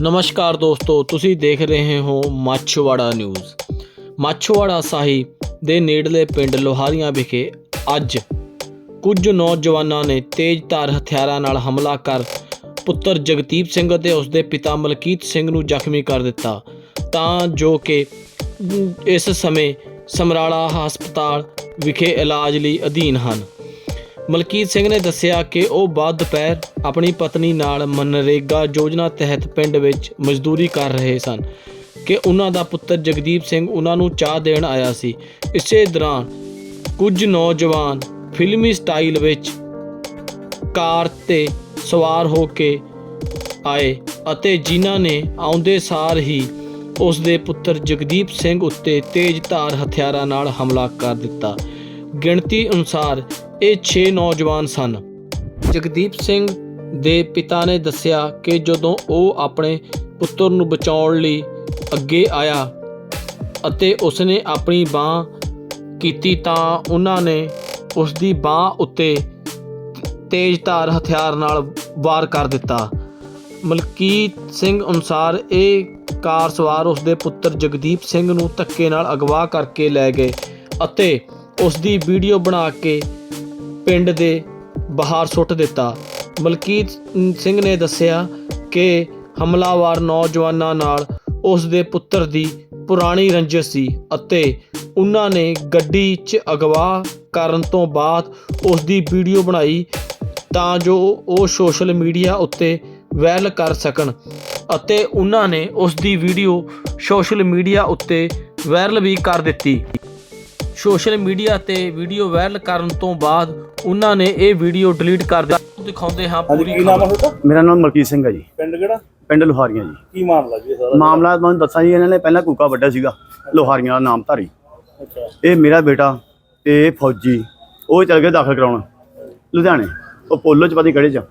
ਨਮਸਕਾਰ ਦੋਸਤੋ, ਤੁਸੀਂ ਦੇਖ ਰਹੇ ਹੋ ਮਾਛੀਵਾੜਾ ਨਿਊਜ਼। ਮਾਛੀਵਾੜਾ ਸਾਹੀ ਦੇ ਨੇੜਲੇ ਪਿੰਡ ਲੋਹਾਰੀਆਂ ਵਿਖੇ ਅੱਜ ਕੁਝ ਨੌਜਵਾਨਾਂ ਨੇ ਤੇਜ਼ਧਾਰ ਹਥਿਆਰਾਂ ਨਾਲ ਹਮਲਾ ਕਰ ਪੁੱਤਰ ਜਗਦੀਪ ਸਿੰਘ ਅਤੇ ਉਸ ਦੇ ਪਿਤਾ ਮਲਕੀਤ ਸਿੰਘ ਨੂੰ ਜ਼ਖਮੀ ਕਰ ਦਿੱਤਾ। ਤਾਂ ਜੋ ਕਿ ਇਸ ਸਮੇਂ ਸਮਰਾਲਾ ਹਸਪਤਾਲ ਵਿਖੇ ਇਲਾਜ ਲਈ ਅਧੀਨ ਹਨ। ਮਲਕੀਤ ਸਿੰਘ ਨੇ ਦੱਸਿਆ ਕਿ ਉਹ ਬਾਅਦ ਦੁਪਹਿਰ ਆਪਣੀ ਪਤਨੀ ਨਾਲ ਮਨਰੇਗਾ ਯੋਜਨਾ ਤਹਿਤ ਪਿੰਡ ਵਿੱਚ ਮਜ਼ਦੂਰੀ ਕਰ ਰਹੇ ਸਨ ਕਿ ਉਹਨਾਂ ਦਾ ਪੁੱਤਰ ਜਗਦੀਪ ਸਿੰਘ ਉਹਨਾਂ ਨੂੰ ਚਾਹ ਦੇਣ ਆਇਆ ਸੀ। ਇਸੇ ਦੌਰਾਨ ਕੁਝ ਨੌਜਵਾਨ ਫਿਲਮੀ ਸਟਾਈਲ ਵਿੱਚ ਕਾਰ ਤੇ ਸਵਾਰ ਹੋ ਕੇ ਆਏ ਅਤੇ ਜਿਨ੍ਹਾਂ ਨੇ ਆਉਂਦੇ ਸਾਰ ਹੀ ਉਸ ਦੇ ਪੁੱਤਰ ਜਗਦੀਪ ਸਿੰਘ ਉੱਤੇ ਤੇਜ਼ ਧਾਰ ਹਥਿਆਰਾਂ ਨਾਲ ਹਮਲਾ ਕਰ ਦਿੱਤਾ। ਗਿਣਤੀ ਅਨੁਸਾਰ ਇਹ 6 ਨੌਜਵਾਨ ਸਨ। ਜਗਦੀਪ ਸਿੰਘ ਦੇ ਪਿਤਾ ਨੇ ਦੱਸਿਆ ਕਿ ਜਦੋਂ ਉਹ ਆਪਣੇ ਪੁੱਤਰ ਨੂੰ ਬਚਾਉਣ ਲਈ ਅੱਗੇ ਆਇਆ ਅਤੇ ਉਸਨੇ ਆਪਣੀ ਬਾਹ ਕੀਤੀ ਤਾਂ ਉਹਨਾਂ ਨੇ ਉਸ ਦੀ ਬਾਹ ਉੱਤੇ ਤੇਜ਼ਧਾਰ ਹਥਿਆਰ ਨਾਲ ਵਾਰ ਕਰ ਦਿੱਤਾ। ਮਲਕੀਤ ਸਿੰਘ ਅਨੁਸਾਰ ਇਹ ਕਾਰ ਸਵਾਰ ਉਸ ਦੇ ਪੁੱਤਰ ਜਗਦੀਪ ਸਿੰਘ ਨੂੰ ਧੱਕੇ ਨਾਲ ਅਗਵਾ ਕਰਕੇ ਲੈ ਗਏ ਅਤੇ ਉਸ ਦੀ ਵੀਡੀਓ ਬਣਾ ਕੇ ਪਿੰਡ ਦੇ ਬਾਹਰ ਸੁੱਟ ਦਿੱਤਾ। ਮਲਕੀਤ ਸਿੰਘ ਨੇ ਦੱਸਿਆ ਕਿ ਹਮਲਾਵਰ ਨੌਜਵਾਨਾਂ ਨਾਲ ਉਸ ਦੇ ਪੁੱਤਰ ਦੀ ਪੁਰਾਣੀ ਰੰਜਿਸ਼ ਸੀ ਅਤੇ ਉਹਨਾਂ ਨੇ ਗੱਡੀ 'ਚ ਅਗਵਾ ਕਰਨ ਤੋਂ ਬਾਅਦ ਉਸ ਦੀ ਵੀਡੀਓ ਬਣਾਈ ਤਾਂ ਜੋ ਉਹ ਸੋਸ਼ਲ ਮੀਡੀਆ ਉੱਤੇ ਵਾਇਰਲ ਕਰ ਸਕਣ ਅਤੇ ਉਹਨਾਂ ਨੇ ਉਸ ਦੀ ਵੀਡੀਓ ਸੋਸ਼ਲ ਮੀਡੀਆ ਉੱਤੇ ਵਾਇਰਲ ਵੀ ਕਰ ਦਿੱਤੀ। ਸੋਸ਼ਲ ਮੀਡੀਆ ਤੇ ਵੀਡੀਓ ਵਾਇਰਲ ਕਰਨ ਤੋਂ ਬਾਅਦ ਉਹਨਾਂ ਨੇ ਇਹ ਵੀਡੀਓ ਡਿਲੀਟ ਕਰ ਦਿੱਤੀ। ਦਿਖਾਉਂਦੇ ਹਾਂ ਹਾਂਜੀ ਪੂਰੀ ਕੀ ਨਾਮ ਹੈ ਤੁਹਾਡਾ? ਮੇਰਾ ਨਾਮ ਮਲਕੀਤ ਸਿੰਘ ਹੈ ਜੀ। ਪਿੰਡ ਕਿਹੜਾ? ਪਿੰਡ ਲੋਹਾਰੀਆਂ ਜੀ। ਕੀ ਮਾਮਲਾ ਜੀ ਇਹ ਸਾਰਾ? ਮਾਮਲਾ ਤੁਹਾਨੂੰ ਦੱਸਾਂ ਜੀ ਇਹਨਾਂ ਨੇ ਪਹਿਲਾਂ ਕੂਕਾ ਵੱਡਾ ਸੀਗਾ ਲੋਹਾਰੀਆਂ ਦਾ ਨਾਮ ਧਾਰੀ। ਅੱਛਾ। ਇਹ ਮੇਰਾ ਬੇਟਾ ਤੇ ਇਹ ਫੌਜੀ ਉਹ ਚਲ ਗਏ ਦਾਖਲ ਕਰਾਉਣ ਲੁਧਿਆਣੇ। ਉਹ ਪੋਲੋ ਚ ਪਤਾ ਨਹੀਂ ਕਿਹੜੇ ਚ।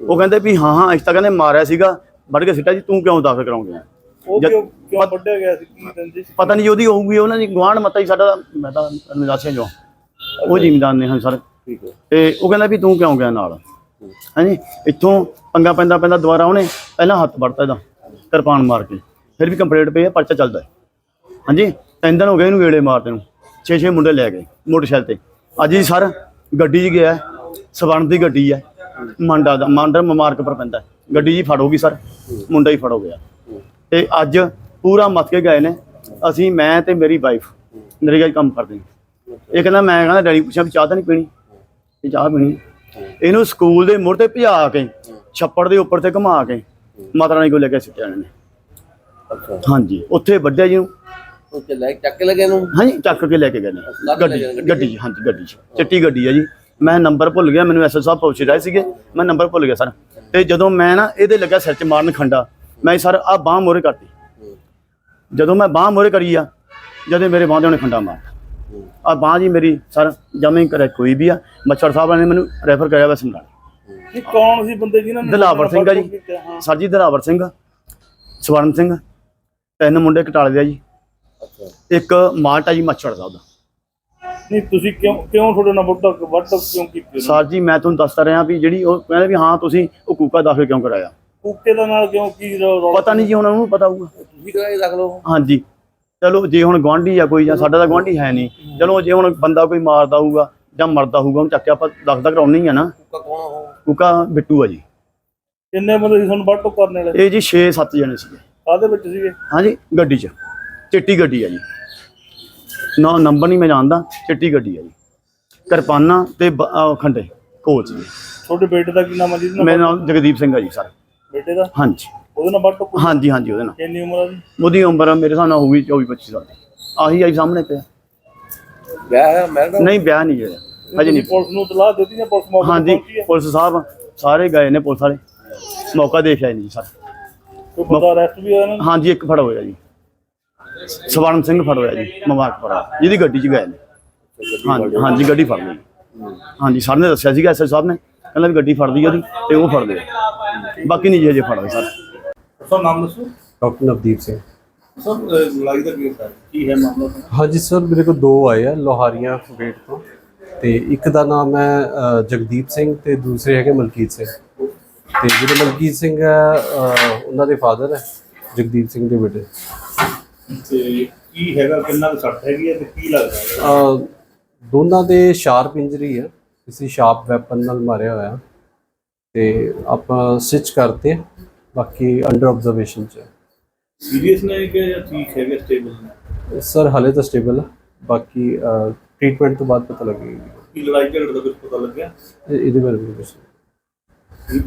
ਉਹ ਕਹਿੰਦੇ ਵੀ ਹਾਂ ਹਾਂ ਇਸ ਤਾਂ ਕਹਿੰਦੇ ਮਾਰਿਆ ਸੀਗਾ ਵੱਢ ਕੇ ਸਿੱਟਾ ਜੀ ਤੂੰ ਕਿਉਂ ਦਾਖਲ ਕਰਾਉਂਦੇ ਆ? ਉਹ ਜਦ- ਕਿਉਂ ਕਿਉਂ ਵੱਢਿਆ ਗਿਆ ਸੀ? ਕੀ ਰੰਜਿਸ਼ ਪਤਾ ਨਹੀਂ ਉਹਦੀ ਹੋਊਗੀ ਉਹਨਾਂ ਦੀ ਗਵਾਂਢ ਮਤਾ ਹੀ ਸਾਡਾ ਮੈਂ ਤਾਂ ਨਿਵਾਸੀਆਂ ਜੋ ਉਹ ਜ਼ਿਮੀਂਦਾਰ ਨੇ ਹਾਂ ਸਰ। ਠੀਕ ਹੈ। ਤੇ ਉਹ ਕਹਿੰਦਾ ਵੀ ਤੂੰ ਕਿਉਂ ਗਿਆ ਨਾਲ? ਹਾਂਜੀ ਇੱਥੋਂ ਪੰਗਾ ਪੈਂਦਾ ਪੈਂਦਾ ਦੁਬਾਰਾ ਉਹਨੇ ਪਹਿਲਾਂ ਹੱਥ ਵੜਤਾ ਇਹਦਾ ਕਿਰਪਾਨ ਮਾਰ ਕੇ। ਫਿਰ ਵੀ ਕੰਪਲੀਟ ਪਈ ਹੈ ਪਰਚਾ ਚੱਲਦਾ ਹੈ। ਹਾਂਜੀ? ਤਿੰਨ ਦਿਨ ਹੋ ਗਏ ਇਹਨੂੰ ਵੇੜੇ ਮਾਰਦੇ ਨੂੰ। ਛੇ ਛੇ ਮੁੰਡੇ ਲੈ ਗਏ ਮੋਟਰਸਾਈਕਲ ਤੇ। ਅੱਜ ਹੀ ਸਰ ਗੱਡੀ 'ਚ ਗਿਆ ਹੈ, ਸਵਰਨ ਦੀ ਗੱਡੀ ਹੈ। ਮੰਡਾ ਦਾ ਮੰਡਰ ਮਮਾਰਕ ਪਰ ਪੈਂਦਾ ਹੈ। ਗੱਡੀ ਜੀ ਫੜੋਗੀ ਸਰ ਮੁੰਡਾ ਹੀ ਫੜੋ ਗਿਆ। ਤੇ ਅੱਜ ਪੂਰਾ ਮੱਤ ਕੇ ਗਏ ਨੇ। ਅਸੀਂ ਮੈਂ ਤੇ ਮੇਰੀ ਵਾਈਫ ਨਰੇਗਾ 'ਚ ਕੰਮ ਕਰਦੇ ਹਾਂ। ਇਹ ਕਹਿੰਦਾ ਮੈਂ ਕਹਿੰਦਾ ਡੈਡੀ ਪੁੱਛਿਆ ਵੀ ਚਾਹ ਤਾਂ ਨਹੀਂ ਪੀਣੀ? ਇਹ ਚਾਹ ਪੀਣੀ। ਇਹਨੂੰ ਸਕੂਲ ਦੇ ਮੁੜ ਤੇ ਭਜਾ ਕੇ ਛੱਪੜ ਦੇ ਉੱਪਰ ਤੇ ਘੁਮਾ ਕੇ ਮਾਤਾ ਰਾਣੀ ਕੋਲ ਲੈ ਕੇ ਸਿੱਟਿਆ ਇਹਨਾਂ ਨੇ। ਹਾਂਜੀ ਉੱਥੇ ਵੱਡਿਆ ਜੀ ਨੂੰ। ਚ ਲੈ ਚੱਕ ਕੇ ਲਗੇ ਨੂੰ ਹਾਂਜੀ ਚੱਕ ਕੇ ਲੈ ਕੇ ਗਏ ਨੇ। ਗੱਡੀ ਗੱਡੀ ਹਾਂਜੀ ਗੱਡੀ 'ਚ। ਚਿੱਟੀ ਗੱਡੀ ਹੈ ਜੀ। ਮੈਂ ਨੰਬਰ ਭੁੱਲ ਗਿਆ ਮੈਨੂੰ ਐਸਐਸ ਸਾਹਿਬ ਪੁੱਛ ਰਹੇ ਸੀਗੇ। ਮੈਂ ਨੰਬਰ ਭੁੱਲ ਗਿਆ ਸਰ। ਤੇ ਜਦੋਂ ਮੈਂ ਨਾ ਇਹਦੇ ਲੱਗਾ ਸਿਰ 'ਚ ਮਾਰਨ ਖੰਡਾ ਮੈਂ ਸਰ ਆ ਬਾਹ ਮੋਰੇ ਕਰਤੀ। ਜਦੋਂ ਮੈਂ ਬਾਹ ਮੋਰੇ ਕਰੀ ਆ ਜਦੇ ਮੇਰੇ ਬਾਂਹ ਦੇ ਉਹਨੇ ਖੰਡਾ ਮਾਰ ਆ ਬਾਹ ਜੀ ਮੇਰੀ ਸਰ ਜਮੇ ਕਰੇ ਕੋਈ ਵੀ ਆ ਮੱਛਰ ਸਾਹਿਬ ਨੇ ਮੈਨੂੰ ਰੈਫਰ ਕਰਿਆ ਵਾ ਸਮਰਾਲੇ ਇਹ ਕੌਣ ਸੀ ਬੰਦੇ ਜਿਨ੍ਹਾਂ ਨੇ ਦਿਲਾਵਰ ਸਿੰਘ ਆ ਜੀ। ਸਰ ਜੀ ਦਿਲਾਵਰ ਸਿੰਘ ਸਵਰਨ ਸਿੰਘ ਤਿੰਨ ਮੁੰਡੇ ਕਟਾਲੇ ਦੇ ਆ ਜੀ। ਇੱਕ ਮਾਲਟਾ ਜੀ ਮੱਛੜ ਦਾ। ਨਹੀਂ ਤੁਸੀਂ ਕਿਉਂ ਕਿਉਂ ਤੁਹਾਡੇ ਨਾਲ ਵੱਡ ਕਿਉਂ ਕੀਤੀ? ਸਰ ਜੀ ਮੈਂ ਤੁਹਾਨੂੰ ਦੱਸਦਾ ਰਿਹਾ ਵੀ ਜਿਹੜੀ ਉਹ ਕਹਿੰਦੇ ਵੀ ਹਾਂ ਤੁਸੀਂ ਉਹ ਕੂਕਾ ਦਾਖਲ ਕਿਉਂ ਕਰਾਇਆ? ਕੁੱਕੇ ਦਾ ਨਾਲ ਕਿਉਂ ਕੀ ਰੌਲਾ ਪਤਾ ਨਹੀਂ ਜੀ ਉਹਨਾਂ ਨੂੰ ਪਤਾ ਹੋਊਗਾ। ਤੁਸੀਂ ਕਰਾਈ ਰੱਖ ਲਓ। ਹਾਂਜੀ। ਚਲੋ ਜੇ ਹੁਣ ਗਵਾਂਢੀ ਆ ਕੋਈ ਜਾਂ ਸਾਡਾ ਤਾਂ ਗਵਾਂਢੀ ਹੈ ਨਹੀਂ। ਚਲੋ ਜੇ ਹੁਣ ਬੰਦਾ ਕੋਈ ਮਾਰਦਾ ਹੋਊਗਾ ਜਾਂ ਮਰਦਾ ਹੋਊਗਾ ਉਹਨੂੰ ਚੱਕ ਕੇ ਆਪਾਂ ਦੱਸਦਾ ਕਰਾਉਣੀ ਹੀ ਆ ਨਾ। ਕੁੱਕਾ ਕੌਣ ਹੋ ਕੂਕਾ ਬਿੱਟੂ ਆ ਜੀ। ਕਿੰਨੇ ਬੰਦੇ ਸੀ ਤੁਹਾਨੂੰ ਵੱਢ ਟੁੱਕ ਕਰਨ ਵਾਲੇ? ਇਹ ਜੀ 6-7 ਜਣੇ ਸੀਗੇ। ਕਾਹਦੇ ਵਿੱਚ ਸੀਗੇ? ਹਾਂਜੀ ਗੱਡੀ 'ਚ। ਚਿੱਟੀ ਗੱਡੀ ਆ ਜੀ। ਨਾ ਨੰਬਰ ਨਹੀਂ ਮੈਂ ਜਾਣਦਾ। ਚਿੱਟੀ ਗੱਡੀ ਆ ਜੀ। ਕਿਰਪਾਨਾਂ ਤੇ ਖੰਡੇ। ਕੋਚ ਜੀ ਤੁਹਾਡੇ ਬੇਟੇ ਦਾ ਕੀ ਨਾਮ ਜਿਹਦੇ ਨਾਲ ਮੇਰਾ ਨਾਮ ਜਗਦੀਪ ਸਿੰਘ ਆ ਜੀ ਸਰ। ਬੇਟੇ ਦਾ? ਹਾਂਜੀ। ਉਹਦੇ ਨਾਲ ਵੱਢ ਟੁੱਕ ਹਾਂਜੀ ਹਾਂਜੀ ਉਹਦੇ ਨਾਲ। ਕਿੰਨੀ ਉਮਰ ਆ ਜੀ ਉਹਦੀ ਉਮਰ ਮੇਰੇ ਹਿਸਾਬ ਨਾਲ ਹੋਊਗੀ 24 25 ਸਾਲ ਦੀ। ਆਹੀ ਆਈ ਸਾਹਮਣੇ ਪਿਆ ਵਿਆਹ ਹੈ ਮੈਰਿਡ ਨਹੀਂ ਵਿਆਹ ਨਹੀਂ ਹੋਇਆ। ਅਜੇ ਨਹੀਂ। ਪੁਲਿਸ ਨੂੰ ਤਲਾਹ ਦਿੱਤੀ ਜਾਂ ਪੁਲਿਸ ਮੌਕੇ ਹਾਂਜੀ ਪੁਲਿਸ ਸਾਹਿਬ ਸਾਰੇ ਗਏ ਨੇ ਪੁਲਿਸ ਵਾਲੇ। ਮੌਕਾ ਦੇਖਿਆ ਨਹੀਂ ਸਰ। ਕੋਈ ਬੰਦਾ ਅਰੈਸਟ ਵੀ ਹੋਇਆ ਨਾ ਹਾਂਜੀ ਇੱਕ ਫੜ ਹੋਇਆ ਜੀ। ਸਵਰਨ ਸਿੰਘ ਫੜ ਹੋਇਆ ਜੀ ਹੋਇਆ, ਜਿਹਦੀ ਗੱਡੀ 'ਚ ਗਏ ਨੇ। ਹਾਂਜੀ ਹਾਂਜੀ ਗੱਡੀ ਫੜ ਲਈ। ਹਾਂਜੀ ਸਰ ਨੇ ਦੱਸਿਆ ਸੀਗਾ ਐਸਐਸ ਸਾਹਿਬ ਨੇ। ਕਹਿੰਦਾ ਵੀ ਗੱਡੀ ਫੜ ਲਈ ਉਹਦੀ ਤੇ ਉਹ ਫੜ ਲਿਆ ਬਾਕੀ ਨਹੀਂ ਜੀ ਅਜੇ ਫੜ ਹੋਏ ਸਰ। ਸਰ ਨਾਮ ਦੱਸੋ। ਡਾਕਟਰ ਨਵਦੀਪ ਸਿੰਘ। ਸਰ ਲੜਾਈ ਦਾ ਕੀ ਹੈ ਕੀ ਹੈ ਮਾਮਲਾ? ਹਾਂਜੀ ਸਰ ਮੇਰੇ ਕੋਲ ਦੋ ਆਏ ਆ ਲੋਹਾਰੀਆਂ ਗੇਟ ਤੋਂ। ਤੇ ਇੱਕ ਦਾ ਨਾਮ ਹੈ ਅ, ਜਗਦੀਪ ਸਿੰਘ ਤੇ ਦੂਸਰੇ ਹੈਗੇ ਮਲਕੀਤ ਸਿੰਘ। ਤੇ ਜਿਹੜੇ ਮਲਕੀਤ ਸਿੰਘ ਹੈ ਉਹਨਾਂ ਦੇ ਫਾਦਰ ਹੈ ਜਗਦੀਪ ਸਿੰਘ ਦੇ ਬੇਟੇ। ਤੇ ਕੀ ਹੈਗਾ ਕਿੰਨਾ ਕੁ ਸੱਟ ਹੈਗੀ ਹੈ ਤੇ ਕੀ ਲੱਗਦਾ ਹੈ? ਦੋਨਾਂ ਦੇ ਸ਼ਾਰਪ ਇੰਜਰੀ ਹੈ। ਕਿਸੇ ਸ਼ਾਰਪ ਵੈਪਨ ਨਾਲ ਮਾਰਿਆ ਹੋਇਆ। ਤੇ ਆਪਾਂ ਸਟਿਚ ਕਰਤੇ ਬਾਕੀ ਅੰਡਰ ਆਬਜ਼ਰਵੇਸ਼ਨ ਚ। ਸੀਰੀਅਸ ਨੇ ਕਿ ਠੀਕ ਹੈਗੇ ਸਟੇਬਲ ਨੇ? ਸਰ ਹਾਲੇ ਤਾਂ ਸਟੇਬਲ ਹੈ ਬਾਕੀ ਟ੍ਰੀਟਮੈਂਟ ਤੋਂ ਬਾਅਦ ਪਤਾ ਲੱਗੇਗਾ। ਕੀ ਲੜਾਈ ਝਗੜੇ ਦਾ ਕੁਝ ਪਤਾ ਲੱਗਿਆ? ਇਹ- ਇਹਦੇ ਬਾਰੇ ਵੀ ਠੀਕ।